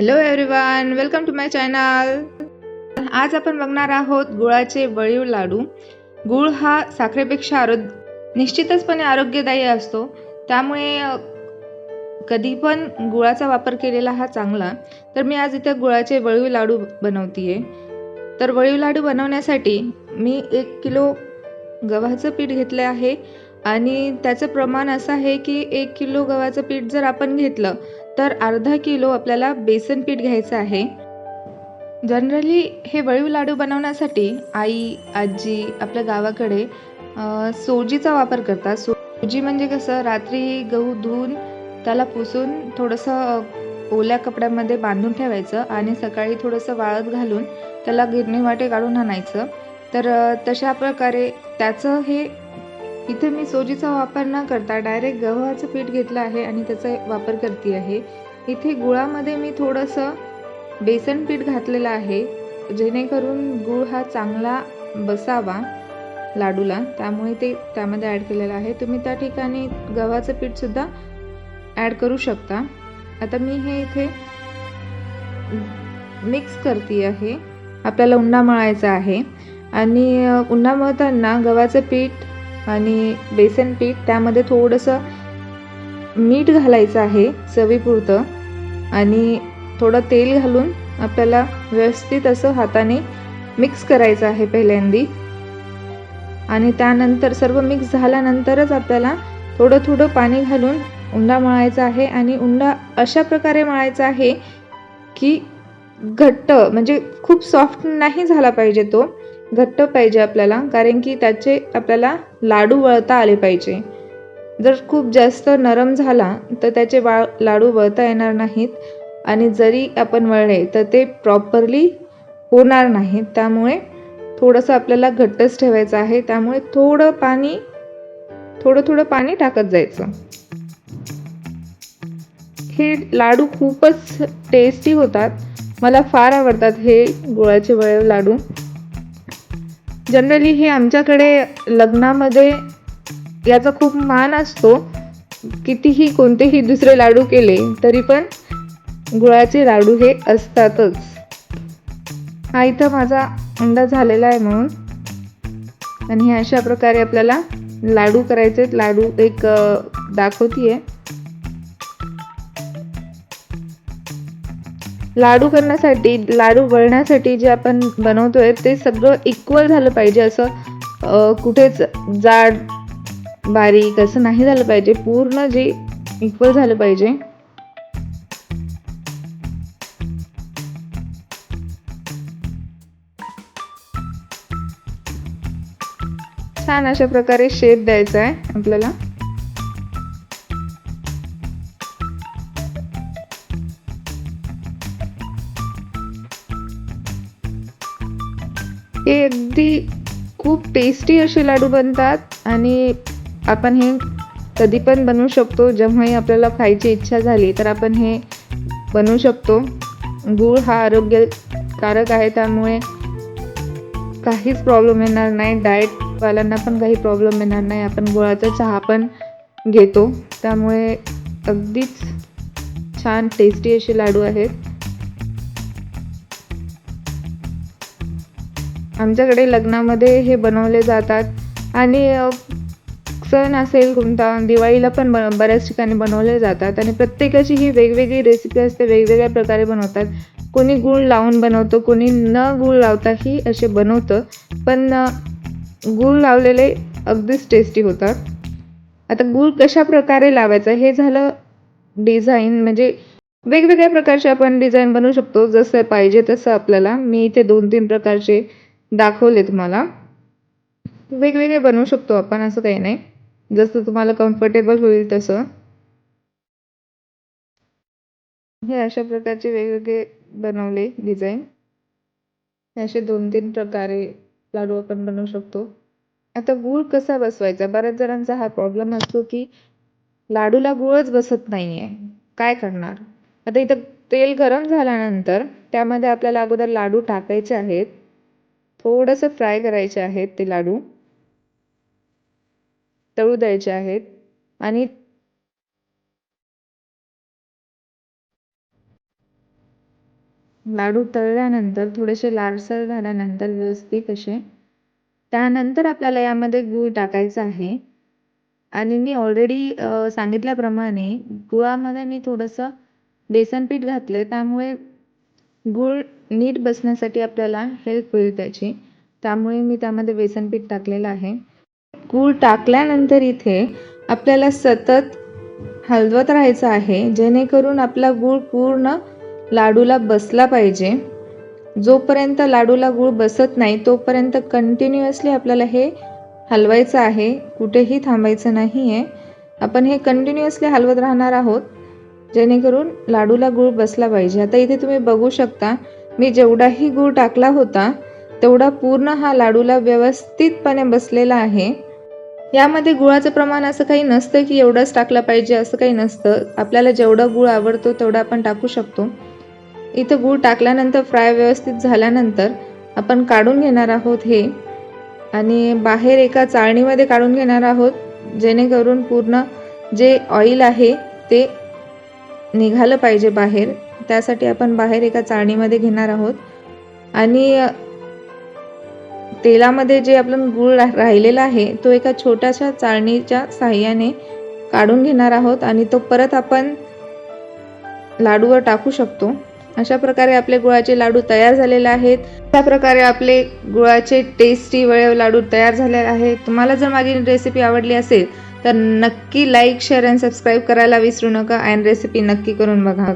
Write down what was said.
Hello everyone welcome to my channel आज आपण बघणार आहोत गुळाचे वळीव लाडू. गुळ हा साखरेपेक्षा आरोग्य निश्चितचपणे आरोग्यदायी असतो. त्यामुळे कधी पण गुळाचा वापर केलेला हा चांगला. तर मी आज इथे गुळाचे वळीव लाडू बनवतीये. तर वळीव लाडू बनवण्यासाठी मी एक किलो गव्हाचं पीठ घेतलं आहे. आणि त्याचं प्रमाण असं आहे की एक किलो गव्हाचं पीठ जर आपण घेतलं तर अर्धा किलो आपल्याला बेसन पीठ घ्यायचं आहे. जनरली हे वळीव लाडू बनवण्यासाठी आई आजी आपल्या गावाकडे सोजीचा वापर करतात. सोजी म्हणजे कसं रात्री गहू धुवून त्याला पुसून थोडंसं ओल्या कपड्यामध्ये बांधून ठेवायचं आणि सकाळी थोडंसं वाळत घालून त्याला गिरणी वाटे काढून आणायचं. तर तशा प्रकारे त्याचं हे इथे मी सोजीचा वापर न करता डायरेक्ट गव्हाचं पीठ घेतलं आहे आणि त्याचा वापर करते आहे. इथे गुळामध्ये मी थोडंसं बेसन पीठ घातलेलं आहे जेणेकरून गुळ हा चांगला बसावा लाडूला. त्यामुळे ते त्यामध्ये ॲड केलेलं आहे. तुम्ही त्या ठिकाणी गव्हाचं पीठसुद्धा ॲड करू शकता. आता मी हे इथे मिक्स करते आहे. आपल्याला उंडा मळायचा आहे. आणि उन्हा मळताना गव्हाचं पीठ आणि बेसन पीठ त्यामध्ये थोडंसं मीठ घालायचं आहे चवीपुरतं. आणि थोडं तेल घालून आपल्याला व्यवस्थित असं हाताने मिक्स करायचं आहे पहिल्यांदी. आणि त्यानंतर सर्व मिक्स झाल्यानंतरच आपल्याला थोडं थोडं पाणी घालून उंडा मळायचा आहे. आणि उंडा अशा प्रकारे मळायचा आहे की घट्ट म्हणजे खूप सॉफ्ट नाही झाला पाहिजे तो. घट्ट पाहिजे आपल्याला कारण की त्याचे आपल्याला लाडू वळता आले पाहिजे. जर खूप जास्त नरम झाला तर त्याचे वाळ लाडू वळता येणार नाहीत. आणि जरी आपण वळले तर ते प्रॉपरली होणार नाहीत. त्यामुळे थोडंसं आपल्याला घट्टच ठेवायचं आहे. त्यामुळे थोडं पाणी थोडं थोडं पाणी टाकत जायचं. हे लाडू खूपच टेस्टी होतात. मला फार आवडतात हे गुळाचे वळीव लाडू. जनरली हे आमच्याकडे लग्नामध्ये याचा खूप मान असतो. कितीही कोणतेही दुसरे लाडू केले तरी पण गुळाचे लाडू हे असतातच. हा इथं माझा अंडा झालेला आहे म्हणून. आणि हे अशा प्रकारे आपल्याला लाडू करायचे लाडू एक दाखवतीये. लाडू करण्यासाठी लाडू वळण्यासाठी जे आपण बनवतोय ते सगळं इक्वल झालं पाहिजे. असं कुठेच जाड बारीक असं नाही झालं पाहिजे. पूर्ण जे इक्वल झालं पाहिजे. छान अशा प्रकारे शेप द्यायचा आहे आपल्याला. हे अगदी खूप टेस्टी असे लाडू बनतात आणि आपण हे कधी पण बनवू शकतो. जेव्हाही आपल्याला खायची इच्छा झाली तर आपण हे बनवू शकतो. गूळ हा आरोग्यकारक आहे त्यामुळे काहीच प्रॉब्लेम येणार नाही. डाएटवाल्यांना पण काही प्रॉब्लेम येणार नाही. आपण गुळाचा चहा पण घेतो. त्यामुळे अगदीच छान टेस्टी असे लाडू आहेत. आमच्याकडे लग्नामध्ये हे बनवले जातात. आणि सण असेल कोणता दिवाळीला पण ब बऱ्याच ठिकाणी बनवले जातात. आणि प्रत्येकाची ही वेगवेगळी रेसिपी असते वेगवेगळ्या प्रकारे बनवतात. कोणी गूळ लावून बनवतं कोणी न गूळ लावताही असे बनवतं. पण गूळ लावलेले अगदीच टेस्टी होतात. आता गूळ कशा प्रकारे लावायचा हे झालं डिझाईन म्हणजे वेगवेगळ्या प्रकारचे आपण डिझाईन बनवू शकतो जसं पाहिजे तसं आपल्याला. मी इथे दोन तीन प्रकारचे दाखवले तुम्हाला. वेगवेगळे बनवू शकतो आपण असं काही नाही. जसं तुम्हाला कम्फर्टेबल होईल तसं. हे अशा प्रकारचे वेगवेगळे बनवले डिझाईन हे असे दोन तीन प्रकारे लाडू आपण बनवू शकतो. आता गूळ कसा बसवायचा? बऱ्याच जणांचा हा प्रॉब्लेम असतो की लाडूला गूळच बसत नाही आहे काय करणार? आता इथं तेल गरम झाल्यानंतर त्यामध्ये आपल्याला अगोदर लाडू टाकायचे आहेत. थोडंसं फ्राय करायचे आहेत ते लाडू. तळू द्यायचे आहेत. आणि लाडू तळल्यानंतर थोडेसे लालसर झाल्यानंतर व्यवस्थित असे. त्यानंतर आपल्याला यामध्ये गूळ टाकायचा आहे. आणि मी ऑलरेडी सांगितल्याप्रमाणे गुळामध्ये मी थोडंसं बेसन पीठ घातलं त्यामुळे गूळ नीट बसण्यासाठी आपल्याला हेल्प होईल त्याची. त्यामुळे मी त्यामध्ये बेसन पीठ टाकलेलं आहे. गूळ टाकल्यानंतर इथे आपल्याला सतत हलवत राहायचं आहे. जेणेकरून आपला गूळ पूर्ण लाडूला बसला पाहिजे. जोपर्यंत लाडूला गूळ बसत नाही तोपर्यंत कंटिन्युअसली आपल्याला हे हलवायचं आहे. कुठेही थांबायचं नाही आहे आपण हे कंटिन्युअसली हलवत राहणार आहोत. जेणेकरून लाडूला गूळ बसला पाहिजे. आता इथे तुम्ही बघू शकता मी जेवढाही गूळ टाकला होता तेवढा पूर्ण हा लाडूला व्यवस्थितपणे बसलेला आहे. यामध्ये गुळाचं प्रमाण असं काही नसतं की एवढंच टाकलं पाहिजे असं काही नसतं. आपल्याला जेवढं गूळ आवडतो तेवढा आपण टाकू शकतो. इथं गूळ टाकल्यानंतर फ्राय व्यवस्थित झाल्यानंतर आपण काढून घेणार आहोत हे. आणि बाहेर एका चाळणीमध्ये काढून घेणार आहोत जेणेकरून पूर्ण जे ऑइल आहे ते निघालं पाहिजे बाहेर. त्यासाठी आपण बाहेर एका चाळणीमध्ये घेणार आहोत. आणि तेलामध्ये जे आपण गूळ राहिलेला आहे तो एका छोट्याशा चाळणीच्या साह्याने काढून घेणार आहोत आणि तो परत आपण लाडूवर टाकू शकतो. अशा प्रकारे आपले गुळाचे लाडू तयार झालेले आहेत. अशा प्रकारे आपले गुळाचे टेस्टी वळेव लाडू तयार झालेले आहेत. तुम्हाला जर माझी रेसिपी आवडली असेल तर नक्की लाईक शेअर आणि सबस्क्राईब करायला विसरू नका. अँड रेसिपी नक्की करून बघा.